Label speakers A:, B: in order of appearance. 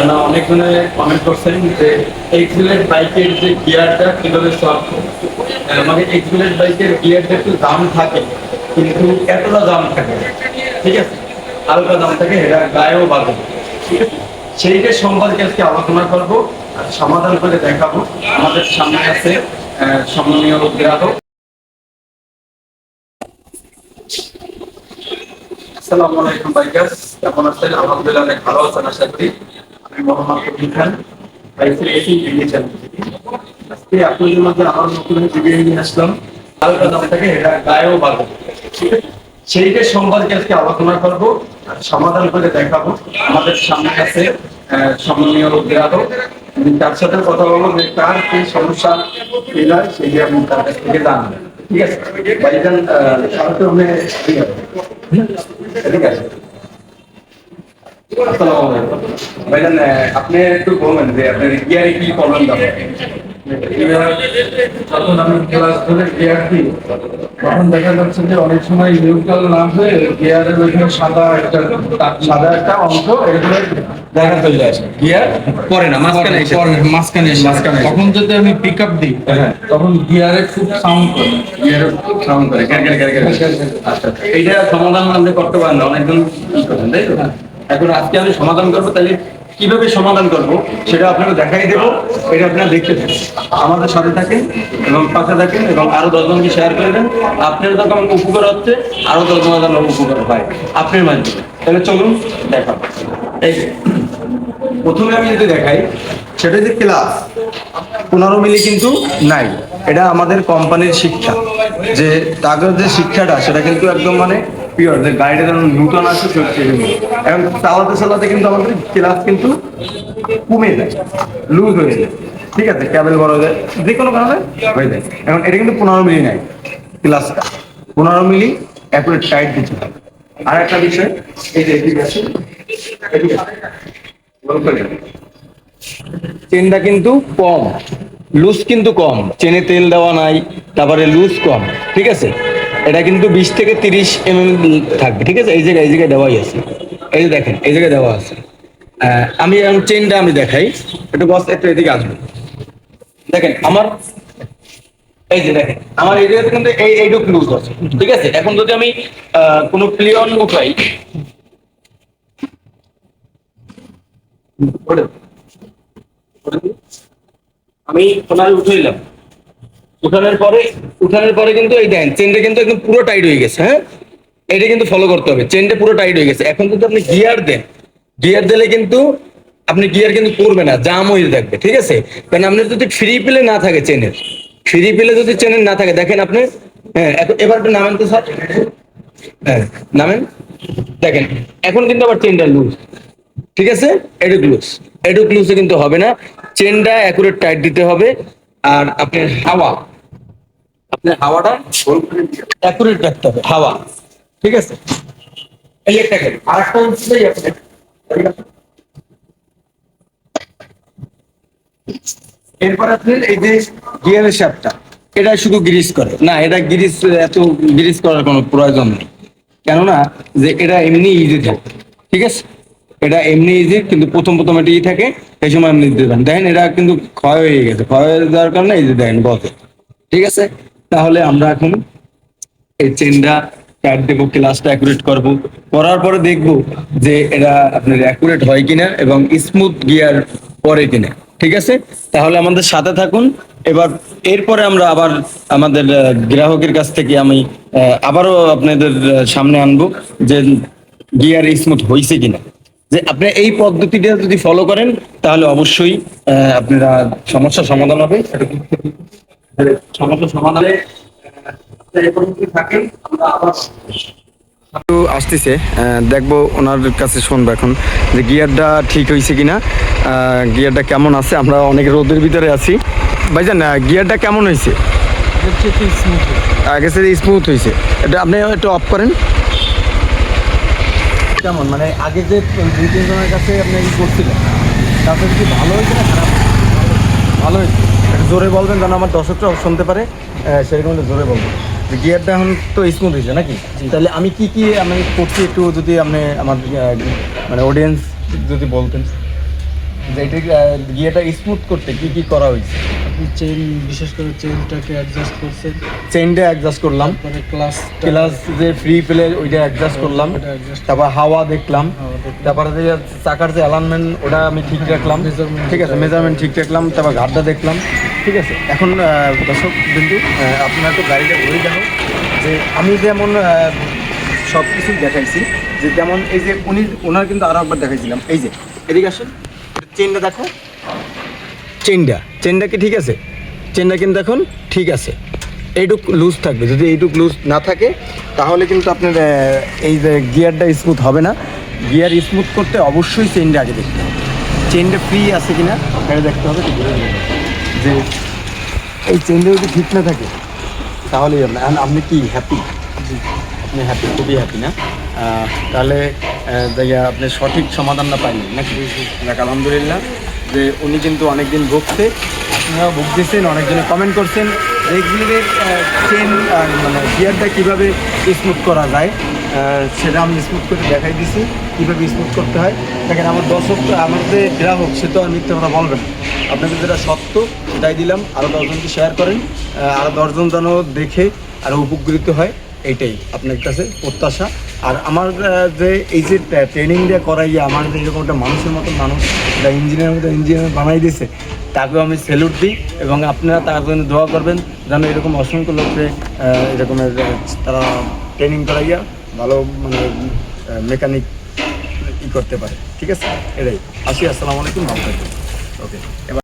A: কারণ অনেকজনে কমেন্ট করছেন যে এক্সিলেট বাইকের যে গিয়ারটা মানে এক্সিলেট বাইকের গিয়ারটা একটু দাম থাকে, কিন্তু এতটা দাম থাকে ঠিক আছে? হালকা দাম থাকে এটা গায়েও সেইটা সম্পর্কে আজকে আলোচনা করব আর সমাধান করে দেখাবো। আমাদের সামনে আছে সম্মানীয় গ্রাহক। আসসালামু আলাইকুম বাইকার্স কেমন আছেন? আলহামদুলিল্লাহ, অনেক ভালো আছেন, আশা করি। সেইটা সম্পর্কে আজকে আলোচনা করব সমাধান করে দেখাবো। আমাদের সামনে আছে সম্মানীয় গ্রাহক আমি তার সাথে কথা বলব যে কার কি সমস্যা এলা সেই আমি তার কাছ থেকে জানব। ঠিক আছে? ভাইজান ঠিক আছে ঠিক আছে আসসালামু আলাইকুম। ভাইজান আহ, আপনি একটু বলবেন যে আপনার গিয়ারে কি প্রবলেম
B: যখন আমি ক্লাস ধরে গিয়ার দিই তখন দেখা যাচ্ছে যে অনেক সময় নিউট্রাল না হয়ে গিয়ারের ওইখানে সাদা একটা সাদা একটা অংশ এগুলো দেখা চলে আসে
A: গিয়ার পরে না মাঝখানে এসে।
B: পরে মাঝখানে এসে।
A: মাঝখানে
B: তখন যদি আমি পিক আপ দিই
A: হ্যাঁ।
B: তখন গিয়ারে খুব সাউন্ড করে
A: গিয়ারে সাউন্ড করে। আচ্ছা এইটা সমাধান আপনি করতে পারেন অনেকজন কি করেন তাই তো এখন আজকে আমি সমাধান করব, তাহলে কীভাবে সমাধান করব সেটা আপনাকে দেখাই দেবো, এটা আপনারা দেখতে থাকেন আমাদের সাথে থাকেন এবং পাশে থাকেন এবং আরও দশজনকে শেয়ার করে দেন। আপনার যখন উপকার হচ্ছে, আরও দশজন যেন উপকার হয়। আপনার মাধ্যমে তাহলে চলুন দেখা এই প্রথমে আমি যদি দেখাই, সেটা যে ক্লাস পনেরো মিলি কিন্তু নাই। এটা আমাদের কোম্পানির শিক্ষা। যে তাদের যে শিক্ষাটা, সেটা কিন্তু একদম মানে পিওর যে গাড়িটা যেন নূতন আছে এবং চালাতে চালাতে কিন্তু আমাদের ক্লাস কিন্তু কমে যায় লুজ হয়ে যায়। ঠিক আছে ক্যাবেল বড় হয়ে যায়, যে কোনো কারণে হয়ে যায়। এখন এটা কিন্তু পনেরো মিলি ক্লাসটা পনেরো মিলি টাইট আর একটা বিষয়, এই যে। চেনটা কিন্তু কম লুজ কিন্তু কম। চেনে তেল দেওয়া নাই, তারপরে লুজ কম, ঠিক আছে? এটা কিন্তু বিশ থেকে তিরিশ এম এম থাকবে, ঠিক আছে? এই জায়গায় এই জায়গায় দেওয়াই আছে। এই যে দেখেন, এই জায়গায় দেওয়া আছে। আমি চেনটা আমি দেখাই। একটু বস, একটু এদিকে আসবে। দেখেন, আমার, এই যে দেখেন, আমার এই জায়গাতে কিন্তু এই এইটুক লুজ আছে, ঠিক আছে? এখন যদি আমি কোনো প্লিয়ন উঠাই আমি ওনারে উঠাইলাম উঠানোর পরে উঠানোর পরে কিন্তু এই দেন চেনটা কিন্তু একদম পুরো টাইট হয়ে গেছে হ্যাঁ? এটা কিন্তু ফলো করতে হবে চেনটা পুরো টাইট হয়ে গেছে। এখন কিন্তু আপনি গিয়ার দেন গিয়ার দিলে কিন্তু আপনি গিয়ার কিন্তু করবে না, জাম হয়ে থাকবে, ঠিক আছে? কারণ আপনার যদি ফ্রি পেলে না থাকে চেনের ফ্রি পেলে যদি চেনের না থাকে, দেখেন আপনি হ্যাঁ এবার একটু নামেন তো স্যার হ্যাঁ নামেন। দেখেন, এখন কিন্তু আবার চেনটা লুজ ঠিক আছে? এডুক্লুস এডুক্লুসে কিন্তু হবে না। চেনটা অ্যাকুরেট টাইট দিতে হবে, আর আপনার হাওয়া হাওয়াটা অ্যাকুরেট রাখতে হবে, হাওয়া। ঠিক আছে? এরপর আপনার এই যে গিয়ারের শ্যাপটা এটা শুধু গ্রিস করে। না, এটা গ্রিস, এত গ্রিস করার কোনো প্রয়োজন নেই। কেননা, যে এটা এমনি ইজি থাকে। ঠিক আছে? এটা এমনি ইজি কিন্তু প্রথম প্রথম এটা ই থাকে এই সময় আপনি দেখেন, এটা কিন্তু ক্ষয় হয়ে গেছে। ক্ষয় হয়ে যাওয়ার কারণে এই যে দেখেন গত ঠিক আছে? তাহলে আমরা এখন এই চেনটা টাইট দেবো ক্লাসটা অ্যাকুরেট করব। করার পরে দেখব যে এরা আপনার অ্যাকুরেট হয় কিনা এবং স্মুথ গিয়ার পরে কিনা। ঠিক আছে? তাহলে আমাদের সাথে থাকুন। এবার এরপরে আমরা আবার আমাদের গ্রাহকের কাছ থেকে আমি আবারও আপনাদের সামনে আনব যে গিয়ার স্মুথ হয়েছে কিনা। যে আপনি এই পদ্ধতিটা যদি ফলো করেন, তাহলে অবশ্যই আপনারা সমস্যার সমাধান হবে। সমাধানে
C: আসতেছে দেখব ওনার কাছে শুনব এখন যে গিয়ারটা ঠিক হয়েছে কিনা। গিয়ারটা কেমন আছে? আমরা অনেক রোদের ভিতরে আছি। ভাইজান গিয়ারটা কেমন হয়েছে? আগে থেকে স্মুথ হয়েছে। এটা আপনি একটু অফ করেন।
B: কেমন? মানে আগে যে দুই তিনজনের কাছে আপনি ই করছিলেন তাতে কি ভালো হয়েছে না খারাপ
C: ভালো হয়েছে একটু জোরে বলবেন যেন আমার দর্শকরা শুনতে পারে। সেরকম জোরে বলবেন। গিয়ারটা এখন তো স্মুথ হয়েছে নাকি? তাহলে আমি কি কি আমি করছি একটু যদি আপনি আমার মানে অডিয়েন্স যদি বলতেন।
A: যে এটা গিয়ারটা স্মুথ করতে কি কি করা হয়েছে?
C: আপনি চেন বিশেষ করে চেনটাকে অ্যাডজাস্ট করছেন।
A: চেইনটা অ্যাডজাস্ট করলাম।
C: তারপরে ক্লাস
A: ক্লাস যে ফ্রি পেলে ওইটা অ্যাডজাস্ট করলাম। তারপর হাওয়া দেখলাম। তারপরে যে চাকার যে অ্যালাইনমেন্ট ওটা আমি ঠিক রাখলাম।
C: Measurement
A: ঠিক আছে মেজারমেন্ট ঠিক রাখলাম। তারপর ঘাটটা দেখলাম। ঠিক আছে এখন দর্শক বিন্দু আপনার তো গাড়িটা ঘুরে দেখো। যে আমি যেমন সব কিছুই দেখাইছি যে যেমন এই যে উনি ওনার কিন্তু আরও একবার দেখাইছিলাম। এই যে এদিকে আসেন। চেনটা দেখো। চেনটা। চেনটা কি ঠিক আছে? চেনটা কিন্তু এখন ঠিক আছে। এইটুক লুজ থাকবে। যদি এইটুক লুজ না থাকে, তাহলে কিন্তু আপনার এই যে গিয়ারটা স্মুথ হবে না। গিয়ার স্মুথ করতে অবশ্যই চেনটা আগে দেখতে হবে। চেনটা ফ্রি আছে কি না এটা দেখতে হবে। যে এই চেনটা যদি ঠিক না থাকে, তাহলেই হবে না। And আপনি কি হ্যাপি আপনি হ্যাপি খুবই হ্যাপি না? তাহলে আপনি সঠিক সমাধানটা পাইনি নাকি? দেখ, আলহামদুলিল্লাহ, যে উনি কিন্তু অনেকদিন ভুগছে। আপনারাও ভুগতেছেন অনেকজনে কমেন্ট করছেন যে এগুলির চেন মানে গিয়ারটা কীভাবে স্মুথ করা যায়। সেটা আমি স্মুথ করে দেখাই দিছি, কীভাবে স্মুথ করতে হয়। দেখেন, আমার দর্শক, আমার যে গ্রাহক, সে তো আর মিথ্যে কথা বলবে না। আপনাদের যেটা সত্য, সেটাই দিলাম। আরও দশজনকে শেয়ার করেন। আরও দশজন যেন দেখে আরও উপকৃত হয়। এইটাই আপনার কাছে প্রত্যাশা। আর আমার যে এই যে ট্রেনিং দিয়ে করাইয়া আমার যে এরকম একটা মানুষের মতো মানুষ একটা ইঞ্জিনিয়ার মতো ইঞ্জিনিয়ার বানাই দিয়েছে, তাকেও আমি স্যালুট দিই এবং আপনারা তার জন্য দোয়া করবেন যেন এরকম অসংখ্য লোককে এরকমের তারা ট্রেনিং করাইয়া ভালো মানে মেকানিক ই করতে পারে। ঠিক আছে? এটাই। আসি, আসসালামু আলাইকুম, ভালো থাকবেন। ওকে এবার